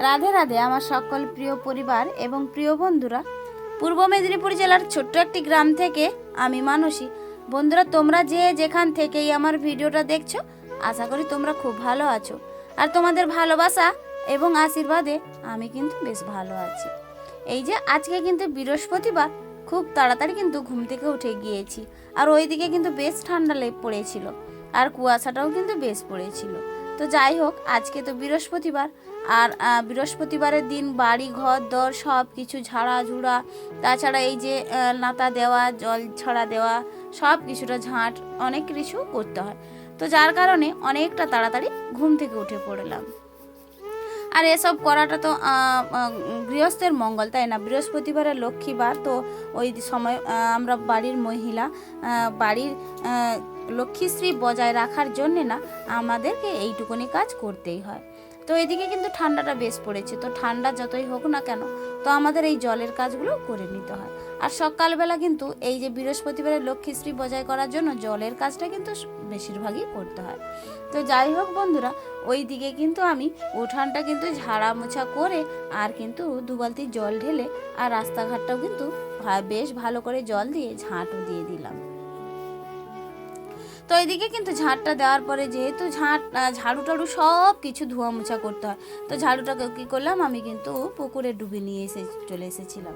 রাধে রাধে, আমার সকল প্রিয় পরিবার এবং প্রিয় বন্ধুরা। পূর্ব মেদিনীপুর জেলার ছোট্ট একটি গ্রাম থেকে আমি মানসী। বন্ধুরা, তোমরা যে যেখান থেকেই আমার ভিডিওটা দেখছ, আশা করি তোমরা খুব ভালো আছো। আর তোমাদের ভালোবাসা এবং আশীর্বাদে আমি কিন্তু বেশ ভালো আছি। এই যে, আজকে কিন্তু বৃহস্পতিবার, খুব তাড়াতাড়ি কিন্তু ঘুম থেকে উঠে গিয়েছি। আর ওইদিকে কিন্তু বেশ ঠান্ডা লেপ পড়েছিল। আর কুয়াশাটাও কিন্তু বেশ পড়েছিল। তো যাই হোক, আজকে তো বৃহস্পতিবার। আর বৃহস্পতিবারের দিন বাড়ি, ঘর, দর সব কিছু ঝাড়া ঝুড়া। তাছাড়া এই যে নাতা দেওয়া, জল ছড়া দেওয়া, সব কিছুটা ঝাঁট, অনেক কিছু করতে হয়। তো যার কারণে অনেকটা তাড়াতাড়ি ঘুম থেকে উঠে পড়লাম। আর এসব করাটা তো গৃহস্থের মঙ্গল, তাই না? বৃহস্পতিবারের লক্ষ্মীবার তো ওই সময় আমরা বাড়ির মহিলা বাড়ির লক্ষ্মীশ্রী বজায় রাখার জন্যে না আমাদেরকে এইটুকুনি কাজ করতেই হয়। তো এদিকে কিন্তু ঠান্ডাটা বেশ পড়েছে। তো ঠান্ডা যতই হোক না কেন, তো আমাদের এই জলের কাজগুলো করে নিতে হয়। আর সকালবেলা কিন্তু এই যে বৃহস্পতিবারের লক্ষ্মীশ্রী বজায় করার জন্য জলের কাজটা কিন্তু বেশিরভাগই করতে হয়। তো যাই হোক বন্ধুরা ওই দিকে কিন্তু আমি উঠানটা কিন্তু ঝাড়া মোছা করে আর কিন্তু দুবালতি জল ঢেলে আর রাস্তাঘাটটাও কিন্তু বেশ ভালো করে জল দিয়ে ঝাঁটও দিয়ে দিলাম। তো এইদিকে কিন্তু ঝাঁটটা দেওয়ার পরে যেহেতু ঝাঁট ঝাড়ু টাড়ু সব কিছু ধোয়া মোছা করতে হয়। তো ঝাড়ুটাকে কী করলাম, আমি কিন্তু পুকুরে ডুবে নিয়ে এসে চলে এসেছিলাম।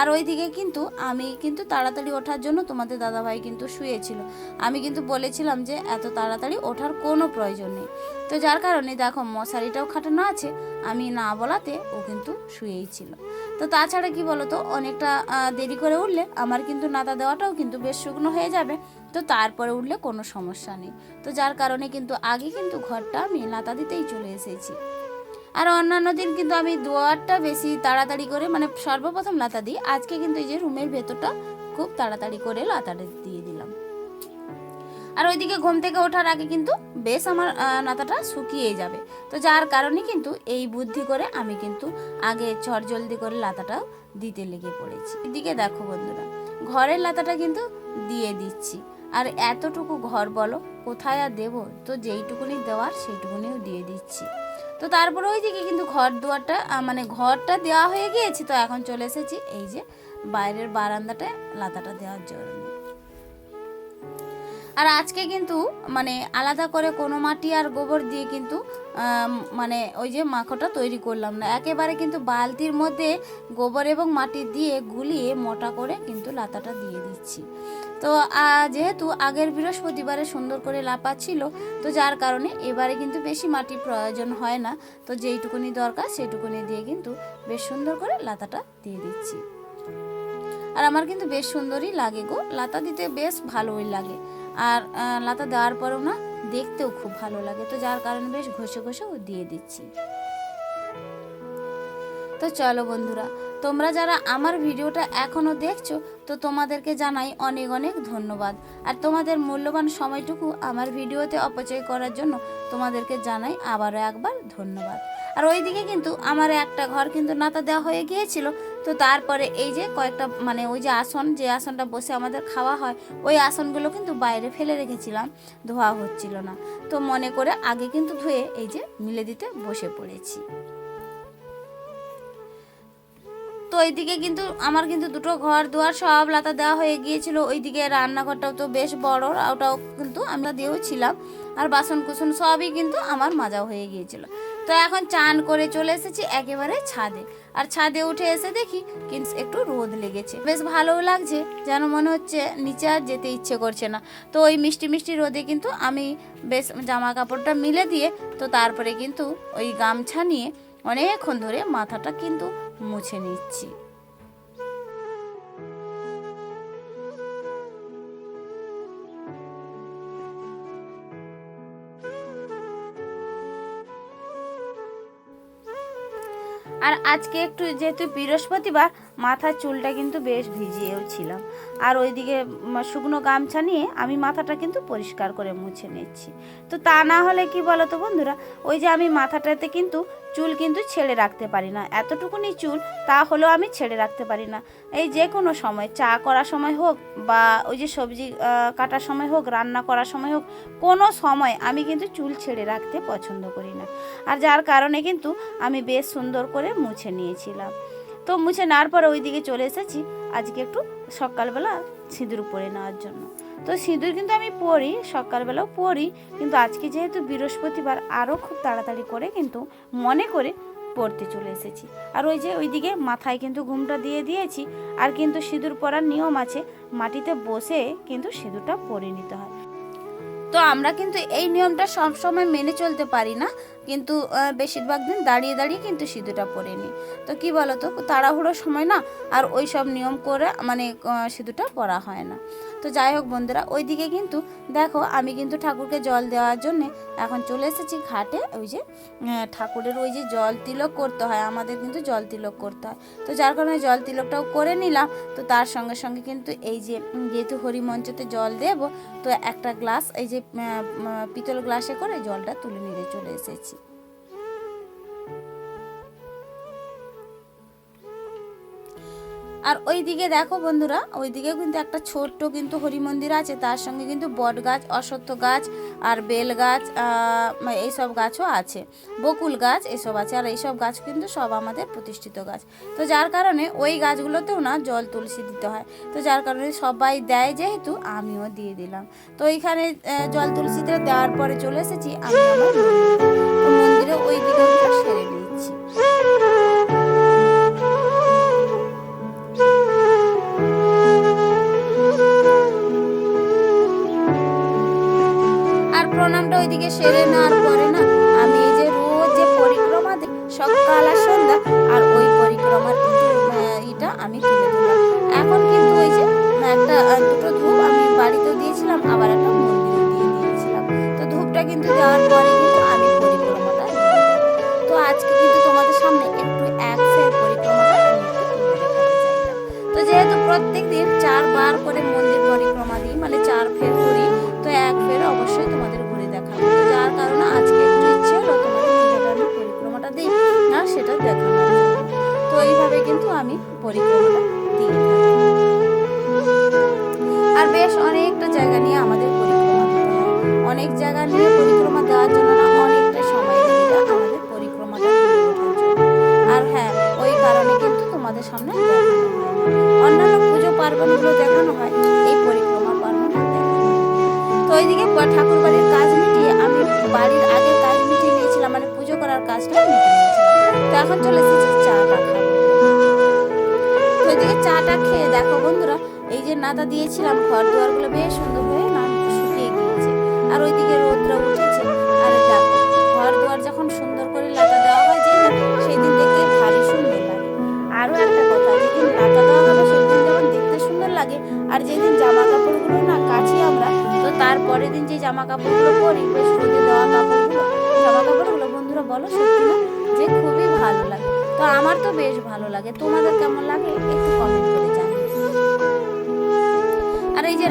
আর ওইদিকে কিন্তু আমি কিন্তু তাড়াতাড়ি ওঠার জন্য তোমাদের দাদাভাই কিন্তু শুয়েছিল। আমি কিন্তু বলেছিলাম যে এত তাড়াতাড়ি ওঠার কোনো প্রয়োজন নেই। তো যার কারণে দেখো মশারিটাও খাটানো আছে, আমি না বলাতে ও কিন্তু শুয়েই ছিল। তো তাছাড়া কি বলতো, অনেকটা দেরি করে উঠলে আমার কিন্তু নাতা দেওয়াটাও কিন্তু বেশ শুকনো হয়ে যাবে। তো তারপরে উঠলে কোনো সমস্যা নেই। তো যার কারণে কিন্তু আগে কিন্তু ঘরটা আমি নাতা দিতেই চলে এসেছি। আর অন্যান্য দিন কিন্তু আমি দোয়ারটা বেশি তাড়াতাড়ি করে মানে সর্বপ্রথম লাতা দিই। আজকে কিন্তু এই যে রুমের ভেতরটা খুব তাড়াতাড়ি করে লাতাটা দিয়ে দিলাম। আর ওইদিকে ঘুম থেকে ওঠার আগে কিন্তু বেশ আমার নাতাটা শুকিয়ে যাবে। তো যার কারণে কিন্তু এই বুদ্ধি করে আমি কিন্তু আগে জলদি করে লাতাটাও দিতে লেগে পড়েছি। এদিকে দেখো বন্ধুরা, ঘরের লাতাটা কিন্তু দিয়ে দিচ্ছি। আর এতটুকু ঘর বলো, কোথায় আর দেবো? তো যেইটুকুনি দেওয়ার, সেইটুকুনিও দিয়ে দিচ্ছি। তো তারপরে ওইদিকে কিন্তু ঘর দুয়ারটা মানে ঘরটা দেওয়া হয়ে গিয়েছে, তো এখন চলে এসেছি এই যে বাইরের বারান্দাটায় লাতাটা দেওয়ার জন্য। আর আজকে কিন্তু মানে আলাদা করে কোনো মাটি আর গোবর দিয়ে কিন্তু মানে ওই যে মাখোটা তৈরি করলাম না। একেবারে কিন্তু বালতির মধ্যে গোবর এবং মাটি দিয়ে গুলিয়ে মোটা করে কিন্তু লাতাটা দিয়ে দিচ্ছি। তো যেহেতু আগের বৃহস্পতিবারে সুন্দর করে লাপা ছিল, তো যার কারণে এবারে কিন্তু বেশি মাটির প্রয়োজন হয় না। তো যেইটুকুনি দরকার সেইটুকুনি দিয়ে কিন্তু বেশ সুন্দর করে লাতাটা দিয়ে দিচ্ছি। আর আমার কিন্তু বেশ সুন্দরই লাগে গো। লাতা দিতে বেশ ভালোই লাগে। আর লাতা দেওয়ার পরেও না দেখতেও খুব ভালো লাগে। তো যার কারণে বেশ ঘষে ঘষেও দিয়ে দিচ্ছি। তো চলো বন্ধুরা, তোমরা যারা আমার ভিডিওটা এখনও দেখছ তো তোমাদেরকে জানাই অনেক অনেক ধন্যবাদ। আর তোমাদের মূল্যবান সময়টুকু আমার ভিডিওতে অপচয় করার জন্য তোমাদেরকে জানাই আবারও একবার ধন্যবাদ। আর ওইদিকে কিন্তু আমার একটা ঘর কিন্তু নাতা দেওয়া হয়ে গিয়েছিল। তো তারপরে এই যে কয়েকটা মানে ওই যে আসন, যে আসনটা বসে আমাদের খাওয়া হয়, ওই আসনগুলো কিন্তু বাইরে ফেলে রেখেছিলাম, ধোয়া হচ্ছিল না। তো মনে করে আগে কিন্তু ধুয়ে এই যে মিলে দিতে বসে পড়েছি। তো ওইদিকে কিন্তু আমার কিন্তু দুটো ঘর, দুয়ার সব লাতা দেওয়া হয়ে গিয়েছিল। ওইদিকে রান্নাঘরটাও তো বেশ বড়, ওটাও কিন্তু আমরা দিয়েও ছিলাম। আর বাসন কুসন সবই কিন্তু আমার মাজাও হয়ে গিয়েছিল। তো এখন চান করে চলে এসেছি একেবারে ছাদে। আর ছাদে উঠে এসে দেখি কিন্তু একটু রোদ লেগেছে। বেশ ভালোও লাগছে, যেন মনে হচ্ছে নিচে আর যেতে ইচ্ছে করছে না। তো ওই মিষ্টি মিষ্টি রোদে কিন্তু আমি বেশ জামা কাপড়টা মিলে দিয়ে, তো তারপরে কিন্তু ওই গামছা নিয়ে অনেকক্ষণ ধরে মাথাটা কিন্তু মুছে নিচ্ছি। আর আজকে একটু যেহেতু বৃহস্পতিবার মাথার চুলটা কিন্তু বেশ ভিজিয়েও ছিলাম। আর ওইদিকে শুকনো গামছা নিয়ে আমি মাথাটা কিন্তু পরিষ্কার করে মুছে নিচ্ছি। তো তা না হলে কি বলো তো বন্ধুরা, ওই যে আমি মাথাটাতে কিন্তু চুল কিন্তু ছেড়ে রাখতে পারি না। এতটুকুনি চুল, তা হলেও আমি ছেড়ে রাখতে পারি না। এই যে কোনো সময়, চা করার সময় হোক বা ওই যে সবজি কাটার সময় হোক, রান্না করার সময় হোক, কোনো সময় আমি কিন্তু চুল ছেড়ে রাখতে পছন্দ করি না। আর যার কারণে কিন্তু আমি বেশ সুন্দর করে মুছে নিয়েছিলাম। তো মুছে নেওয়ার পরে ওই দিকে চলে এসেছি। আজকে একটু সকালবেলা সিঁদুর পরে নেওয়ার জন্য। তো সিঁদুর কিন্তু আমি পরি, সকালবেলাও পরি, কিন্তু আজকে যেহেতু বৃহস্পতিবার, আরও খুব তাড়াতাড়ি করে কিন্তু মনে করে পড়তে চলে এসেছি। আর ওই যে ওইদিকে মাথায় কিন্তু ঘুমটা দিয়ে দিয়েছি, আর কিন্তু সিঁদুর পরার নিয়ম আছে, মাটিতে বসে কিন্তু সিঁদুরটা পরে নিতে হয়। তো আমরা কিন্তু এই নিয়মটা সবসময় মেনে চলতে পারি না। কিন্তু বেশিরভাগ দিন দাঁড়িয়ে দাঁড়িয়ে কিন্তু সিঁদুরটা পরে নিই। তো কি বলো তো তাড়াহুড়োর সময় না আর ওই সব নিয়ম করে মানে সিঁদুরটা পরা হয় না। তো যাই হোক বন্ধুরা, ওইদিকে কিন্তু দেখো আমি কিন্তু ঠাকুরকে জল দেওয়ার জন্য এখন চলে এসেছি ঘাটে। ওই যে ঠাকুরের ওই যে জল তিলক করতে হয়, আমাদের কিন্তু জল তিলক করতে হয়। তো যার কারণে জল তিলকটাও করে নিলাম। তো তার সঙ্গে সঙ্গে কিন্তু এই যে যেহেতু হরিমঞ্চতে জল দেব, তো একটা গ্লাস, এই যে পিতল গ্লাসে করে জলটা তুলে নিয়ে চলে এসেছি। আর ওই দিকে দেখো বন্ধুরা ওই ওইদিকে কিন্তু একটা ছোট্ট কিন্তু হরি মন্দির আছে, তার সঙ্গে কিন্তু বট গাছ অশ্বত্থ গাছ আর বেল গাছ এইসব গাছও আছে। বকুল গাছ এসব আছে, আর এইসব গাছ কিন্তু সব আমাদের প্রতিষ্ঠিত গাছ। তো যার কারণে ওই গাছগুলোতেও না জল তুলসী দিতে হয়। তো যার কারণে সবাই দেয় যেহেতু আমিও দিয়ে দিলাম। তো এইখানে জল তুলসীতে দেওয়ার পরে চলে এসেছি আমি আমার মন্দিরে। মন্দিরে ওই দিকে সেরে প্রণামটা ওইদিকে সেরে নেওয়ার পরে না, আমি এই যে রোজ যে পরিক্রমা দিই, সকাল আর সন্ধ্যা, আর ওই পরিক্রমার ইটা আমি তুলে দিলাম এখন কিন্তু ওই যে, একটা দুটো ধূপ আমি বাড়িতেও দিয়েছিলাম, আবার একটা মন্দিরে দিয়ে দিয়েছিলাম। তো ধূপটা কিন্তু দেওয়ার পরে কিন্তু আমি পরিক্রমাটা তো আজকে কিন্তু তোমাদের সামনে একটু এক ফের চাইলাম। তো যেহেতু প্রত্যেক দিন চারবার করে মন্দির পরিক্রমা দিই মানে চার ফের করি, তো এক ফের অবশ্যই তোমাদের যার কারণে আজকে একটু ইচ্ছে হলো তোমাদের পরিক্রমাটা দিই, না, সেটা দেখানোর তো এইভাবে কিন্তু আমি পরিক্রমাটা দিয়ে আর বেশ অনেকটা জায়গা নিয়ে আমাদের পরিক্রমা অনেক জায়গা নিয়ে পরিক্রমা দেওয়ার জন্য না অনেকটা সময় আমাদের পরিক্রমাটা আর হ্যাঁ ওই কারণে কিন্তু তোমাদের সামনে দেখানো। অন্যান্য পুজো পার্বণগুলো দেখানো হয়, এই পরিক্রমা পার্বণ দেখানো। তো ওইদিকে ঠাকুর বাড়ির কাজ বাড়ির আগে কাজ মিটিয়ে নিয়েছিলাম মানে পুজো করার কাজটা মিটিয়ে তো এখন চলে এসেছি চা খাব। তো ওইদিকে চাটা খেয়ে দেখো বন্ধুরা, এই যে নাতা দিয়েছিলাম ঘর দুয়ারগুলো বেশ সুন্দর হয়ে শুকিয়ে গিয়েছে। আর ওইদিকে রোদ্র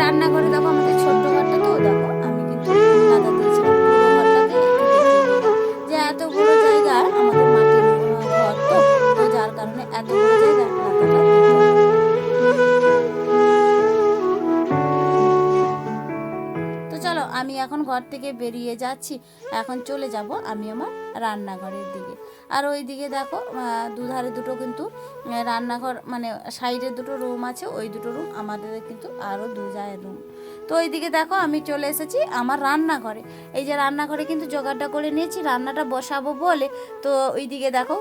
আর করে দেবো আমাদের ঘর থেকে বেরিয়ে যাচ্ছি। এখন চলে যাব আমি আমার রান্নাঘরের দিকে। আর ওই দিকে দেখো দুধারে দুটো কিন্তু রান্নাঘর মানে সাইডে দুটো রুম আছে, ওই দুটো রুম, আমাদের কিন্তু আরও দু যায় রুম। তো ওইদিকে দেখো, আমি চলে এসেছি আমার রান্নাঘরে। এই যে রান্নাঘরে কিন্তু জোগাড়টা করে নিয়েছি, রান্নাটা বসাবো বলে। তো ওইদিকে দেখো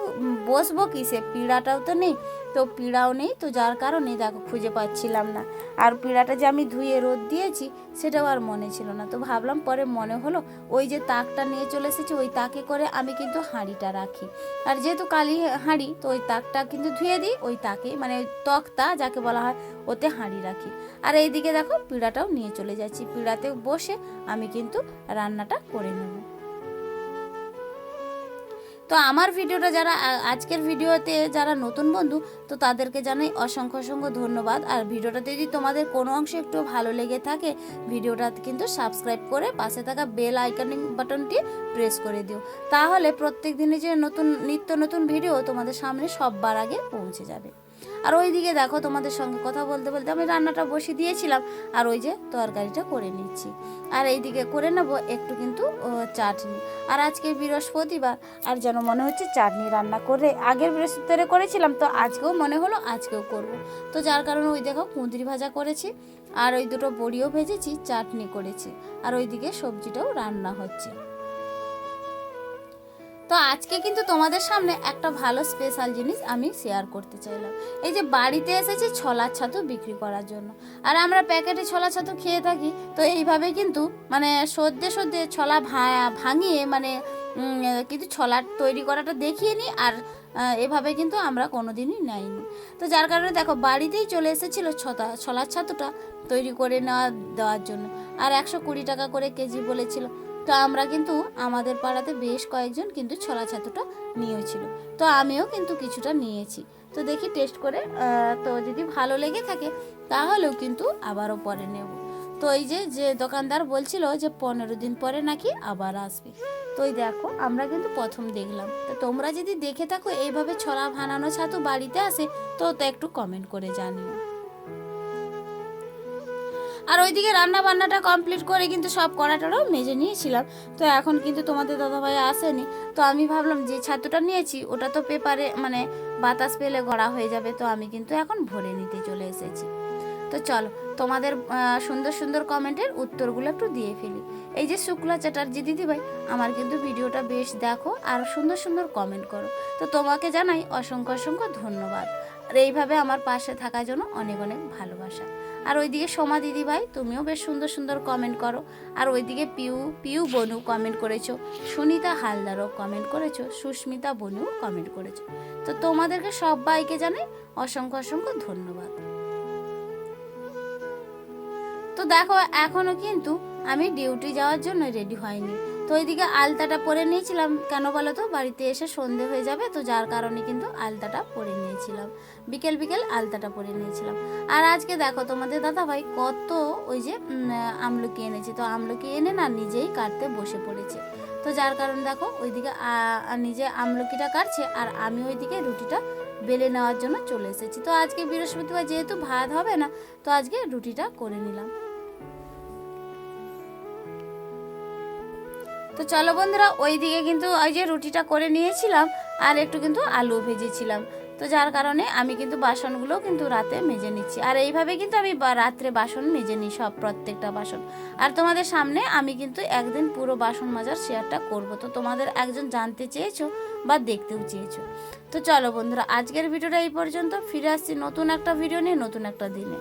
বসবো কিসে? পিঁড়াটাও তো নেই। তো পিঁড়াও নেই, তো যার কারণে দেখো খুঁজে পাচ্ছিলাম না। আর পিঁড়াটা যে আমি ধুয়ে রোদ দিয়েছি, সেটাও আর মনে ছিল না। তো ভাবলাম পরে মনে হলো, ওই যে তাকটা নিয়ে চলে এসেছি, ওই তাকে করে আমি কিন্তু হাঁড়িটা রাখি। আর যেহেতু কালি হাঁড়ি, তো ওই তাকটা কিন্তু ধুয়ে দিই, ওই তাকে মানে তক্তা যাকে বলা হয়, ওতে হাঁড়ি রাখি। আর এইদিকে দেখো, পিঁড়াটাও নিয়ে চলে যাচ্ছি। পিঁড়াতে বসে আমি কিন্তু রান্নাটা করে নেব। তো আমার ভিডিওটা যারা আজকের ভিডিওতে যারা নতুন বন্ধু, তো তাদেরকে জানাই অসংখ্য অসংখ্য ধন্যবাদ। আর ভিডিওটাতে যদি তোমাদের কোনো অংশ একটু ভালো লেগে থাকে ভিডিওটা কিন্তু সাবস্ক্রাইব করে পাশে থাকা বেল আইকনিং বাটনটি প্রেস করে দিও। তাহলে প্রত্যেক দিনে যে নতুন, নিত্য নতুন ভিডিও তোমাদের সামনে সববার আগে পৌঁছে যাবে। আর ওইদিকে দেখো তোমাদের সঙ্গে কথা বলতে বলতে আমি রান্নাটা বসিয়ে দিয়েছিলাম, আর ওই যে তরকারিটা করে নিচ্ছি। আর এইদিকে করে নেব একটু কিন্তু চাটনি। আর আজকে বৃহস্পতিবার, আর যেন মনে হচ্ছে চাটনি রান্না করে, আগের বৃহস্পতিবারে করেছিলাম, তো আজকেও মনে হলো আজকেও করব। তো যার কারণে ওই দেখো কুঁদরি ভাজা করেছি, আর ওই দুটো বড়িও ভেজেছি, চাটনি করেছি, আর ওইদিকে সবজিটাও রান্না হচ্ছে। তো আজকে কিন্তু তোমাদের সামনে একটা ভালো স্পেশাল জিনিস আমি শেয়ার করতে চাইলাম। এই যে বাড়িতে এসেছি ছোলার ছাতু বিক্রি করার জন্য। আর আমরা প্যাকেটে ছোলা ছাতু খেয়ে থাকি, তো এইভাবে কিন্তু মানে সদ্যে সদ্যে ছলা ভাঙিয়ে মানে কিন্তু ছোলা তৈরি করাটা দেখিয়ে নিই আর এভাবে কিন্তু আমরা কোনোদিনই নেইনি। তো যার কারণে দেখো বাড়িতেই চলে এসেছিল ছতা, ছোলার ছাতুটা তৈরি করে নেওয়া, দেওয়ার জন্য। আর একশো কুড়ি টাকা করে কেজি বলেছিল। তো আমরা কিন্তু আমাদের পাড়াতে বেশ কয়েকজন কিন্তু ছোলা ছাতুটা নিয়েছিল। তো আমিও কিন্তু কিছুটা নিয়েছি। তো দেখি টেস্ট করে তো যদি ভালো লেগে থাকে তাহলেও কিন্তু আবারও পরে নেব। তো এই যে যে দোকানদার বলছিল যে পনেরো দিন পরে নাকি আবার আসবে। তো দেখো, আমরা কিন্তু প্রথম দেখলাম। তো তোমরা যদি দেখে থাকো এইভাবে ছড়া ভানানো ছাতু বাড়িতে আসে, তো তো একটু কমেন্ট করে জানিও। আর ওইদিকে রান্না বান্নাটা কমপ্লিট করে কিন্তু সব কড়াটারও মেজে নিয়েছিলাম। তো এখন কিন্তু তোমাদের দাদাভাই আসেনি। তো আমি ভাবলাম যে ছাতুটা নিয়েছি, ওটা তো পেপারে মানে বাতাস পেলে গড়া হয়ে যাবে। তো আমি কিন্তু এখন ভরে নিতে চলে এসেছি। তো চলো, তোমাদের সুন্দর সুন্দর কমেন্টের উত্তরগুলো একটু দিয়ে ফেলি। এই যে শুক্লা চ্যাটার্জি দিদিভাই, আমার কিন্তু ভিডিওটা বেশ দেখো আর সুন্দর সুন্দর কমেন্ট করো। তো তোমাকে জানাই অসংখ্য অসংখ্য ধন্যবাদ। আর এইভাবে আমার পাশে থাকার জন্য অনেক অনেক ভালোবাসা। আর ওইদিকে সোমা দিদিভাই তুমিও বেশ সুন্দর সুন্দর কমেন্ট করো। আর ওইদিকে পিউ পিউ বনু কমেন্ট করেছ। সুনিতা হালদারও কমেন্ট করেছ। সুস্মিতা বনুও কমেন্ট করেছ। তো তোমাদেরকে সবাইকে জানাই অসংখ্য অসংখ্য ধন্যবাদ। তো দেখো, এখনও কিন্তু আমি ডিউটি যাওয়ার জন্য রেডি হয়নি। তো ওইদিকে আলতাটা পরে নিয়েছিলাম। কেন বলো তো? বাড়িতে এসে সন্ধে হয়ে যাবে, তো যার কারণে কিন্তু আলতাটা পরে নিয়েছিলাম। বিকেল বিকেল আলতাটা পরে নিয়েছিলাম। আর আজকে দেখো তোমাদের দাদা ভাই কত ওই যে আমলকি এনেছে। তো আমলকি এনে না নিজেই কাটতে বসে পড়েছে। তো যার কারণে দেখো ওইদিকে নিজে আমলকিটা কাটছে আর আমি ওইদিকে রুটিটা বেলে নেওয়ার জন্য চলে এসেছি। তো আজকে বৃহস্পতিবার যেহেতু ভাত হবে না, তো আজকে রুটিটা করে নিলাম। তো চলো বন্ধুরা ওই দিকে কিন্তু ওই যে রুটিটা করে নিয়েছিলাম আর একটু কিন্তু আলু ভেজেছিলাম। তো যার কারণে আমি কিন্তু বাসনগুলো কিন্তু রাতে মেজে নিচ্ছি। আর এইভাবে কিন্তু আমি রাত্রে বাসন মেজে নিই সব প্রত্যেকটা বাসন। আর তোমাদের সামনে আমি কিন্তু একদিন পুরো বাসন মাজার শেয়ারটা করব। তো তোমাদের একজন জানতে চেয়েছো বা দেখতেও চেয়েছো। তো চলো বন্ধুরা, আজকের ভিডিওটা এই পর্যন্ত। ফিরে আসছি নতুন একটা ভিডিও নিয়ে, নতুন একটা দিনে।